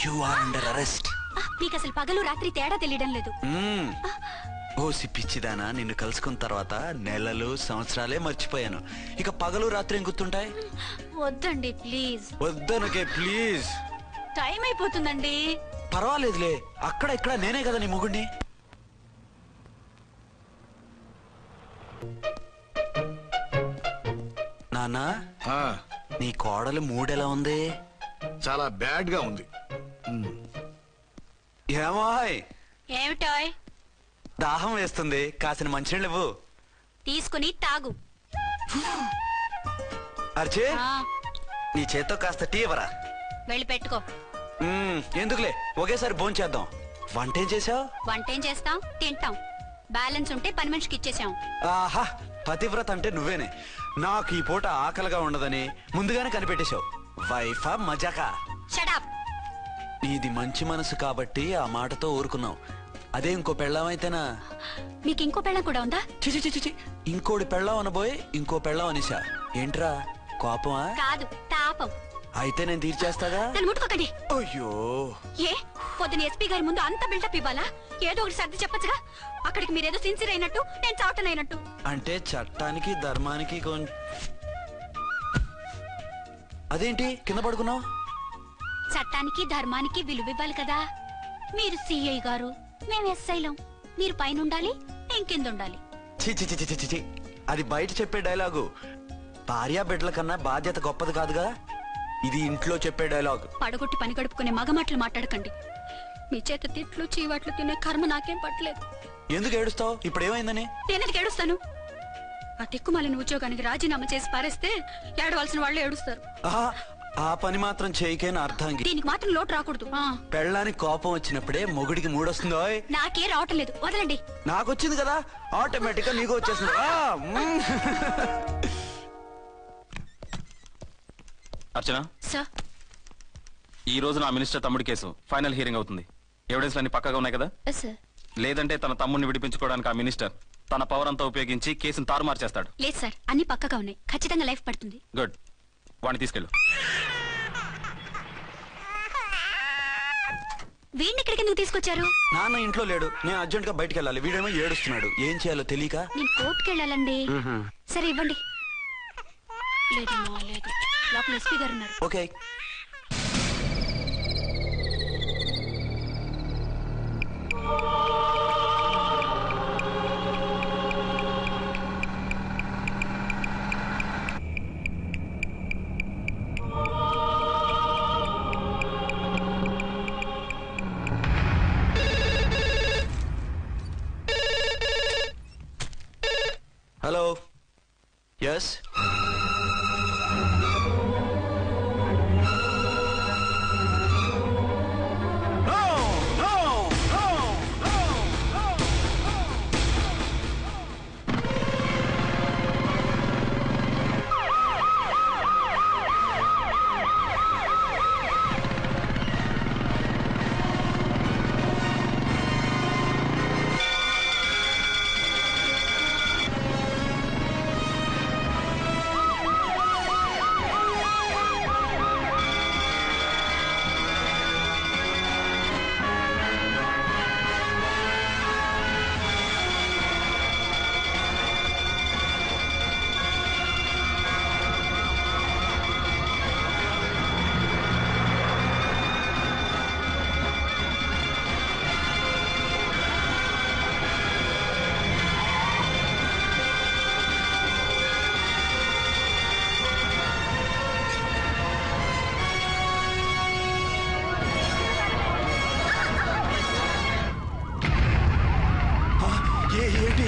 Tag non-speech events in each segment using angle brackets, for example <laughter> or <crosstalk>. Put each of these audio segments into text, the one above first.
You are under arrest ఆ, మీకు అసలు పగలు రాత్రి తేడా తెలియడం లేదు. ఓ పిచ్చిదానా నిన్ను కలుసుకున్న తర్వాత నెలలు సంవత్సరాలే మర్చిపోయాను. ఇక పగలు రాత్రి ఏం గుర్తుంటాయి? వద్దండి ప్లీజ్. వద్దనుకే ప్లీజ్. టైం అయిపోతుందండి. పర్వాలేదులే అక్కడ ఇక్కడ నేనే కదా నీ మొగుడిని నానా నీ కోడలు మూడెలా ఉంది? చాలా బ్యాడ్గా ఉంది. ఏమాయ్. ఏమిటాయ్? దాహం వేస్తుంది. కాసిన మంచినీళ్ళు ఇవ్వు. తీసుకుని తాగు. అర్చే ఆ, నీ చేత్తో కాస్త టీ ఇవ్వరా? వెళ్ళి పెట్టుకో. మ్మ్, ఎందుకులే? ఒకేసారి భోంచేద్దాం. వంట ఏం చేసావు వంట ఏం చేస్తాం? తింటాం. బ్యాలెన్స్ ఉంటే పని మనిషికి ఇచ్చేసాం. ఆహా పతివ్రత అంటే నువ్వేనే. నాకు ఈ పూట ఆకలిగా ఉండదని ముందుగానే కనిపెట్టేశావు. వైఫా మజాకా? షడాప్ నీది మంచి మనసు కాబట్టి ఆ మాటతో ఊరుకున్నావు. అదే ఇంకో పెళ్ళామైతేనా మీకు ఇంకో పెళ్ళం కూడా ఉందా? చిచి ఇంకోటి పెళ్ళాం అనబోయి ఇంకో పెళ్ళాం అనేసా. ఏంట్రా? కోపమా? కాదు తాపం. అయితే నేను తీర్చేస్తాగా? నన్ను ముట్టుకోకండి. అయ్యో. ఏ? పొద్దున ఎస్పీ గారి ముందు అంత బిల్డప్ ఇవ్వాలా? ఏదో ఒకటి సర్ది చెప్పొచ్చుగా? అక్కడికి మీరేదో సిన్సియర్ అయినట్టు నేను చావటం అయినట్టు అంటే చట్టానికి ధర్మానికి కొంచెం అదేంటి? కింద పడుకున్నావు? చట్టానికి ధర్మానికి విలువ ఇవ్వాలి కదా. మీరు సిఐ గారు మేము ఎస్ఐలం మీరు పైన ఉండాలి నేను కింద ఉండాలి చి. అది బయట చెప్పే డైలాగు. భార్యా బిడ్డల కన్నా బాధ్యత గొప్పది కాదుగా ఇది ఇంట్లో చెప్పే డైలాగ్. పడగొట్టి పని గడుపుకునే మగమాటలు మాట్లాడకండి. మీ చేత తిట్లు చీవాట్లు తినే కర్మ నాకేం పట్టలేదు. ఎందుకు ఏడుస్తావు? ఇప్పుడు ఏమైందని నేనెందుకు ఏడుస్తాను? ఆ తిక్కుమాలిన ఉద్యోగానికి రాజీనామా చేసి పారేస్తే ఏడవలసిన వాళ్ళు ఏడుస్తారు. ఆహా, ఆ పని మాత్రం చేయకేన అర్థంగి దీనికి మాత్రం లోటు రాకూడదు. ఆ, పెళ్ళానికి కోపం వచ్చినప్పుడే మొగుడికి మూడొస్తుందో నాకే రావటం లేదు. వదలండి. నాకు వచ్చింది కదా? ఆటోమేటిక్గా నీకు వచ్చేసింది ఆ, మ్మ్. అర్చన? సార్. ఈ రోజు నా మినిస్టర్ తమ్ముడి కేసు. ఫైనల్ హియరింగ్ అవుతుంది. ఎవిడెన్స్ అన్ని పక్కగా ఉన్నాయి కదా? సార్. లేదంటే తన తమ్ముడిని విడిపించుకోవడానికి ఆ మినిస్టర్ తన పవర్ అంతా ఉపయోగించి కేసును తారుమారు చేస్తాడు. లేదు సార్ అన్ని పక్కగా ఉన్నాయి. ఖచ్చితంగా లైఫ్ పడుతుంది. గుడ్. వాడిని తీసుకెళ్ళు. వీడిని ఇక్కడికి ఎందుకు తీసుకొచ్చారు? నాన్న ఇంట్లో లేడు. నేను అర్జెంట్గా బయటికి వెళ్ళాలి వీడేమో ఏడుస్తున్నాడు. ఏం చేయాలో తెలియక? నేను కోర్టుకి వెళ్ళాలండి. సరే ఇవ్వండి. లేదు మా, లేదు. లోపల ఎస్పీ గారు ఉన్నారు. ఓకే. Yes?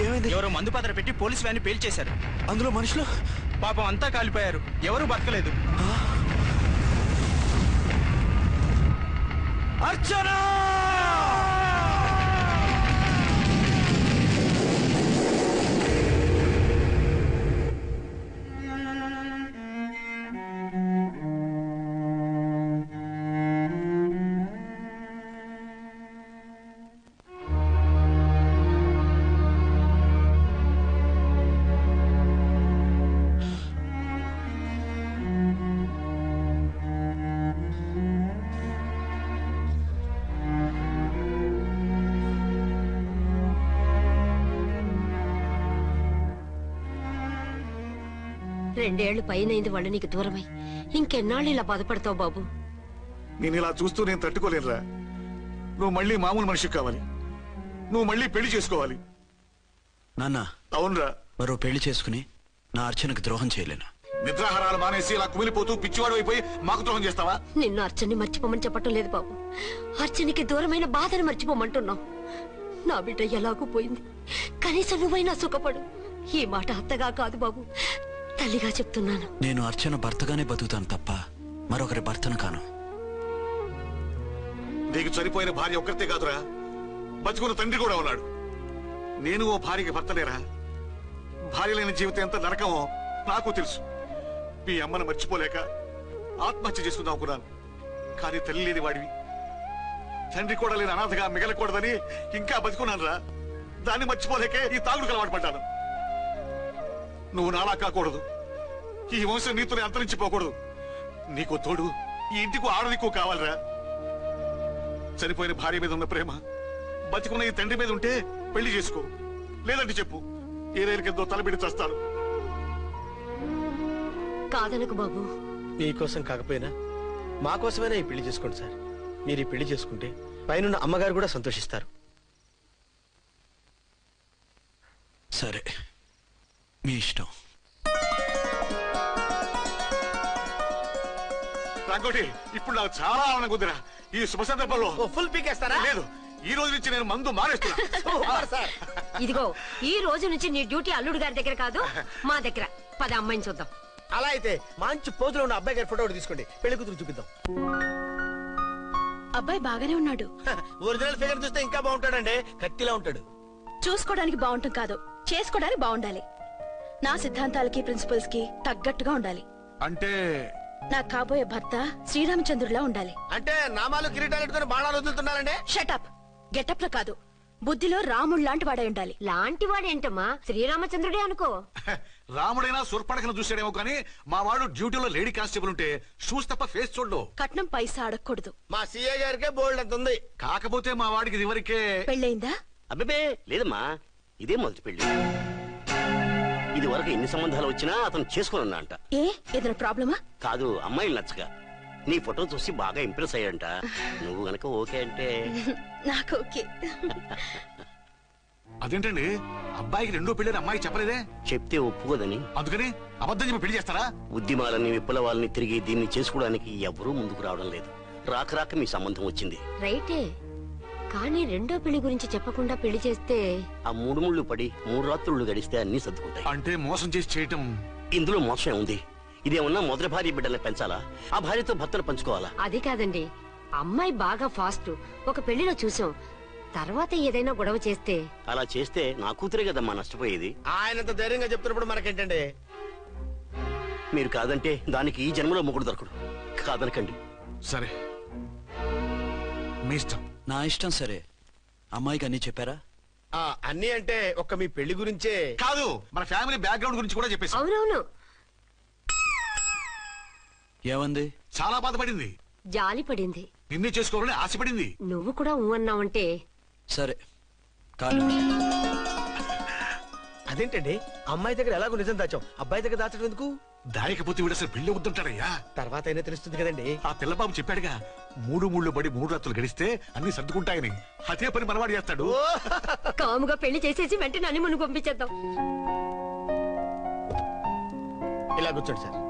ఏమైంది? ఎవరో మందు పాత్ర పెట్టి పోలీస్ వ్యాన్ పేల్చేశారు అందులో మనుషులు? పాపం అంతా కాలిపోయారు. ఎవరు బతకలేదు. అర్చనా! రెండేళ్ళు పైనైంది వాళ్ళు నీకు దూరమై. ఇంకెన్నాళ్ళు ఇలా బాధపడతావు బాబు? నేను ఇలా చూస్తూ నేను తట్టుకోలేనురా. నువ్వు మళ్ళీ మామూలు మనిషి కావాలి. నువ్వు మళ్ళీ పెళ్ళి చేసుకోవాలి. నాన్న. అవునరా. మరో పెళ్ళి చేసుకుని నా అర్చనకు ద్రోహం చేయలేను. నిద్రాహారాలు మానేసి ఇలా కుమిలిపోతూ పిచ్చివాడు అయిపోయి మాకు ద్రోహం చేస్తావా? నిన్ను అర్చన్ని మర్చిపోమని చెప్పటం లేదు బాబు. అర్చనికి దూరమైన బాధను మర్చిపోమంటున్నావు. నా బిడ్డ ఎలాగూ పోయింది. కనీసం నువ్వైనా సుఖపడు. ఈ మాట అత్తగా కాదు బాబు. తల్లిగా చెప్తున్నాను. నేను అర్చన భర్తగానే బతుకుతాను తప్ప మరొకరి భర్తను కాను. నీకు చనిపోయిన భార్య ఒక్కరితే కాదురా. బతుకున్న తండ్రి కూడా ఉన్నాడు. నేను ఓ భార్యకి భర్తలేరా? భార్య లేని జీవితం ఎంత నరకమో నాకు తెలుసు. మీ అమ్మను మర్చిపోలేక ఆత్మహత్య చేసుకుందాం అనుకున్నాను. కానీ తల్లి లేని వాడివి. తండ్రి కూడా లేని అనాథగా మిగలకూడదని ఇంకా బతుకున్నాను రా దాన్ని మర్చిపోలేకే ఈ తాగుడు అలవాటు పడ్డాను. నువ్వు నాలా కాకూడదు. ఈ వంశం నీతోనే అంతరించిపోకూడదు. నీకు తోడు ఈ ఇంటికి ఆడదికు కావాలిరా. చనిపోయిన భార్య మీద ఉన్న ప్రేమ బతికున్న ఈ తండ్రి మీద ఉంటే పెళ్ళి చేసుకో. లేదంటే చెప్పు ఏ రైలు కిందో తలబిడి చస్తాను. కాదనకు బాబు. మీకోసం కాకపోయినా మా కోసమైనా ఈ పెళ్ళి చేసుకోండి సార్. మీరు ఈ పెళ్ళి చేసుకుంటే పైన అమ్మగారు కూడా సంతోషిస్తారు. సరే మీ ఇష్టం. రంగోటి ఇప్పుడు నాకు చాలా ఆనందంగా ఉందిరా ఈ శుభ సందర్భంలో ఫుల్ పీకేస్తారా? లేదు ఈ రోజు నుంచి నేను మందు మానేస్తున్నా. Super sir. ఇదిగో ఈ రోజు నుంచి నీ డ్యూటీ అల్లుడు గారి దగ్గర కాదు మా దగ్గర. పద అమ్మాయిని చూద్దాం. అలా అయితే మంచి పోజులో ఉన్న అబ్బాయి గారి ఫోటో ఒకటి తీసుకోండి. పెళ్ళి కూతురు చూపిద్దాం. అబ్బాయి బాగానే ఉన్నాడు. ఒరిజినల్ ఫిగర్ చూస్తే ఇంకా బాగుంటాడండి. కత్తిలా ఉంటాడు. చూసుకోవడానికి బాగుంటాం కాదు చేసుకోవడానికి బాగుండాలి. నా సిద్ధాంతాలకి ప్రిన్సిపల్స్కి తగ్గట్టుగా ఉండాలి. అంటే నా కాబోయే భర్త శ్రీరామచంద్రుడిలా ఉండాలి. అంటే నామాలు కిరీటాలు బాణాలు వదులుతున్నారండి? షటప్ గెటప్లో కాదు. బుద్ధిలో రాముడు లాంటి వాడై ఉండాలి. లాంటి వాడేంటమ్మా? శ్రీరామచంద్రుడే అనుకో. <laughs> రాముడైనా సుర్పడకను చూసాడేమో కానీ మా వాడు డ్యూటీలో లేడీ కానిస్టేబుల్ ఉంటే షూస్ తప్ప ఫేస్ చూడడు. కట్నం పైసా అడగకూడదు. మా సీఏ గారికే బోల్డ్ అంత ఉంది? కాకపోతే మా వాడికి ఇదివరకే పెళ్ళయిందా? అబ్బే లేదమ్మా ఇదే మొదటి పెళ్ళి ఇది వరకు ఎన్ని సంబంధాలు వచ్చినా అతను చేసుకున్నా అంట. ఏ? ఏదైనా ప్రాబ్లమా? కాదు అమ్మాయిలు నచ్చగా నీ ఫోటో చూసి బాగా ఇంప్రెస్ అయ్యంట నువ్వు గనక ఓకే అంటే? <laughs> నాకు ఓకే. అదేంటండి? అబ్బాయికి రెండో పెళ్ళి అమ్మాయి చెప్పలేదే? చెప్తే ఒప్పుకోదని. అందుకని అబద్ధం చెప్పి పెళ్ళి చేస్తారా? ఉద్యమాలని విప్లవాలని తిరిగి దీన్ని చేసుకోవడానికి ఎవరూ ముందుకు రావడం లేదు. రాక రాక మీ సంబంధం వచ్చింది. రైటే. కానీ రెండో పెళ్ళి గురించి చెప్పకుండా పెళ్ళి చేస్తే ఆ మూడు ముళ్ళు పడి మూడు రాత్రులు గడిస్తే అన్ని సర్దుకుంటాయి. అంటే మోసం చేసి చేయటం ఇందులో మోసం ఉంది ఇదేమన్నా మొదటి భార్య బిడ్డల్ని పెంచాలా? ఆ భార్యతో భర్తలు పంచుకోవాలా? అది కాదండి. అమ్మాయి బాగా ఫాస్ట్. ఒక పెళ్ళిలో చూసాం. తర్వాత ఏదైనా గొడవ చేస్తే? అలా చేస్తే నా కూతురే కదమ్మా నష్టపోయేది. ఆయనంత ధైర్యంగా చెప్తున్నప్పుడు మనకేంటండి మీరు కాదంటే దానికి ఈ జన్మలో మొగుడు దొరకడు. కాదనకండి. సరే. మీ ఇష్టం. నా ఇష్టం సరే. అమ్మాయికి అన్నీ చెప్పారా? ఆ, అన్నీ అంటే ఒక్క మీ పెళ్ళి గురించే. కాదు మన ఫ్యామిలీ బ్యాక్గ్రౌండ్ గురించి కూడా చెప్పేసి అవునవును. ఏమంది? చాలా బాధపడింది. జాలి పడింది. నిన్నే చేసుకోవాలని ఆశపడింది. నువ్వు కూడా ఊ అన్నావంటే. సరే కాదు. అదేంటండి? అమ్మాయి దగ్గర ఎలాగో నిజం దాచాం అబ్బాయి దగ్గర దాచడం ఎందుకు? దాయకపోతే వీడు అసలు పెళ్ళి వద్దంటాడయ్యా తర్వాత అయినా తెలుస్తుంది కదండి. ఆ పిల్లబాబు చెప్పాడుగా మూడు మూడు పడి మూడు రాత్రులు గడిస్తే అన్ని సర్దుకుంటాయని. అదే పని మనవాడు చేస్తాడు. కాముగా పెళ్ళి చేసేసి వెంటనే అని మును పంపించేద్దాం. ఇలా కూర్చోండి సార్.